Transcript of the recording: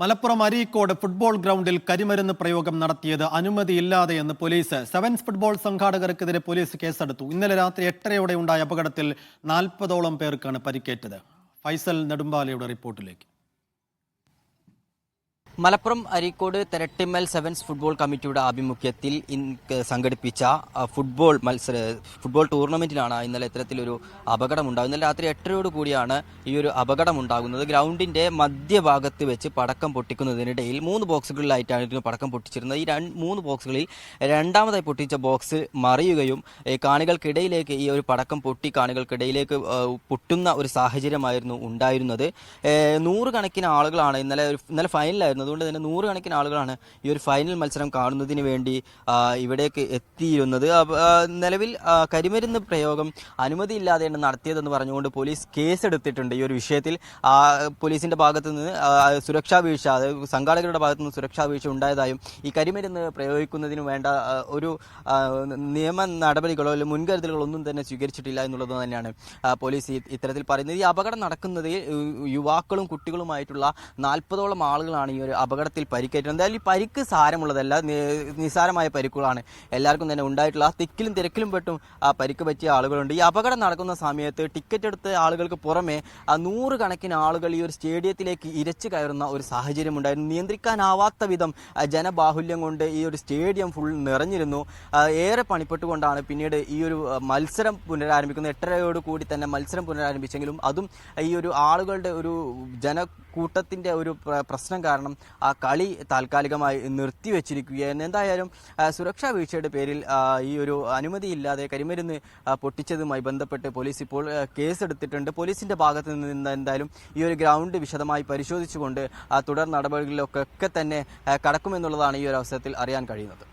Malappuram Areekode football ഗ്രൗണ്ടിൽ കരിമരുന്ന് പ്രയോഗം നടത്തിയത് അനുമതിയില്ലാതെയെന്ന് പോലീസ്. സെവൻസ് ഫുട്ബോൾ സംഘാടകർക്കെതിരെ പോലീസ് കേസെടുത്തു. ഇന്നലെ രാത്രി എട്ടരയോടെ ഉണ്ടായ അപകടത്തിൽ നാൽപ്പതോളം പേർക്കാണ് പരിക്കേറ്റത്. ഫൈസൽ നെടുമ്പാലയുടെ റിപ്പോർട്ടിലേക്ക്. മലപ്പുറം അരീക്കോട് തെരട്ടിമ്മൽ സെവൻസ് ഫുട്ബോൾ കമ്മിറ്റിയുടെ ആഭിമുഖ്യത്തിൽ സംഘടിപ്പിച്ച ഫുട്ബോൾ മത്സര ഫുട്ബോൾ ടൂർണമെന്റിലാണ് ഇന്നലെ ഇത്തരത്തിലൊരു അപകടമുണ്ടാകുന്നത്. ഇന്നലെ രാത്രി എട്ടരയോട് കൂടിയാണ് ഈ ഒരു അപകടമുണ്ടാകുന്നത്. ഗ്രൗണ്ടിന്റെ മധ്യഭാഗത്ത് വെച്ച് പടക്കം പൊട്ടിക്കുന്നതിനിടയിൽ മൂന്ന് ബോക്സുകളിലായിട്ടായിരുന്നു പടക്കം പൊട്ടിച്ചിരുന്നത്. ഈ രണ്ട് മൂന്ന് ബോക്സുകളിൽ രണ്ടാമതായി പൊട്ടിച്ച ബോക്സ് മറിയുകയും കാണികൾക്കിടയിലേക്ക് ഈ ഒരു പടക്കം പൊട്ടി കാണികൾക്കിടയിലേക്ക് പൊട്ടുന്ന ഒരു സാഹചര്യമായിരുന്നു ഉണ്ടായിരുന്നത്. നൂറുകണക്കിന് ആളുകളാണ് ഇന്നലെ ഇന്നലെ ഫൈനലായിരുന്നു അതുകൊണ്ട് തന്നെ നൂറുകണക്കിന് ആളുകളാണ് ഈ ഒരു ഫൈനൽ മത്സരം കാണുന്നതിന് വേണ്ടി ഇവിടേക്ക് എത്തിയിരുന്നത്. നിലവിൽ കരിമരുന്ന് പ്രയോഗം അനുമതിയില്ലാതെയാണ് നടത്തിയതെന്ന് പറഞ്ഞുകൊണ്ട് പോലീസ് കേസെടുത്തിട്ടുണ്ട് ഈ ഒരു വിഷയത്തിൽ. പോലീസിന്റെ ഭാഗത്തു നിന്ന് സുരക്ഷാ വീഴ്ച അതായത് സംഘാടകരുടെ ഭാഗത്തു നിന്ന് സുരക്ഷാ വീഴ്ച ഉണ്ടായതായും ഈ കരിമരുന്ന് പ്രയോഗിക്കുന്നതിന് വേണ്ട ഒരു നിയമ നടപടികളോ അല്ലെങ്കിൽ മുൻകരുതലുകളോ ഒന്നും തന്നെ സ്വീകരിച്ചിട്ടില്ല എന്നുള്ളത് തന്നെയാണ് പോലീസ് ഇത്തരത്തിൽ പറയുന്നത്. ഈ അപകടം നടക്കുന്നത് യുവാക്കളും കുട്ടികളുമായിട്ടുള്ള നാൽപ്പതോളം ആളുകളാണ് ഈ ഒരു അപകടത്തിൽ പരിക്കേറ്റു. എന്തായാലും ഈ പരിക്ക് സാരമുള്ളതല്ല. നിസാരമായ പരിക്കുകളാണ്. എല്ലാവർക്കും തന്നെ ഉണ്ടായിട്ടുള്ള തിക്കിലും തിരക്കിലും പെട്ടും ആ പരിക്ക് പറ്റിയ ആളുകളുണ്ട്. ഈ അപകടം നടക്കുന്ന സമയത്ത് ടിക്കറ്റ് എടുത്ത ആളുകൾക്ക് പുറമെ നൂറുകണക്കിന് ആളുകൾ ഈ ഒരു സ്റ്റേഡിയത്തിലേക്ക് ഇരച്ചു കയറുന്ന ഒരു സാഹചര്യം ഉണ്ടായിരുന്നു. നിയന്ത്രിക്കാനാവാത്ത വിധം ജനബാഹുല്യം കൊണ്ട് ഈ ഒരു സ്റ്റേഡിയം ഫുൾ നിറഞ്ഞിരുന്നു. ഏറെ പണിപ്പെട്ടുകൊണ്ടാണ് പിന്നീട് ഈ ഒരു മത്സരം പുനരാരംഭിക്കുന്നത്. എട്ടരയോട് കൂടി തന്നെ മത്സരം പുനരാരംഭിച്ചെങ്കിലും അതും ഈ ഒരു ആളുകളുടെ ഒരു ജനക്കൂട്ടത്തിന്റെ ഒരു പ്രശ്നം കാരണം ആ കളി താൽക്കാലികമായി നിർത്തിവെച്ചിരിക്കുകയായിരുന്നു. എന്തായാലും സുരക്ഷാ വീഴ്ചയുടെ പേരിൽ ഈ ഒരു അനുമതിയില്ലാതെ കരിമരുന്ന് പൊട്ടിച്ചതുമായി ബന്ധപ്പെട്ട് പോലീസ് ഇപ്പോൾ കേസെടുത്തിട്ടുണ്ട്. പോലീസിന്റെ ഭാഗത്ത് നിന്ന് എന്തായാലും ഈ ഒരു ഗ്രൗണ്ട് വിശദമായി പരിശോധിച്ചുകൊണ്ട് തുടർ നടപടികളിലൊക്കെ തന്നെ കടക്കുമെന്നുള്ളതാണ് ഈ ഒരു അവസരത്തിൽ അറിയാൻ കഴിയുന്നത്.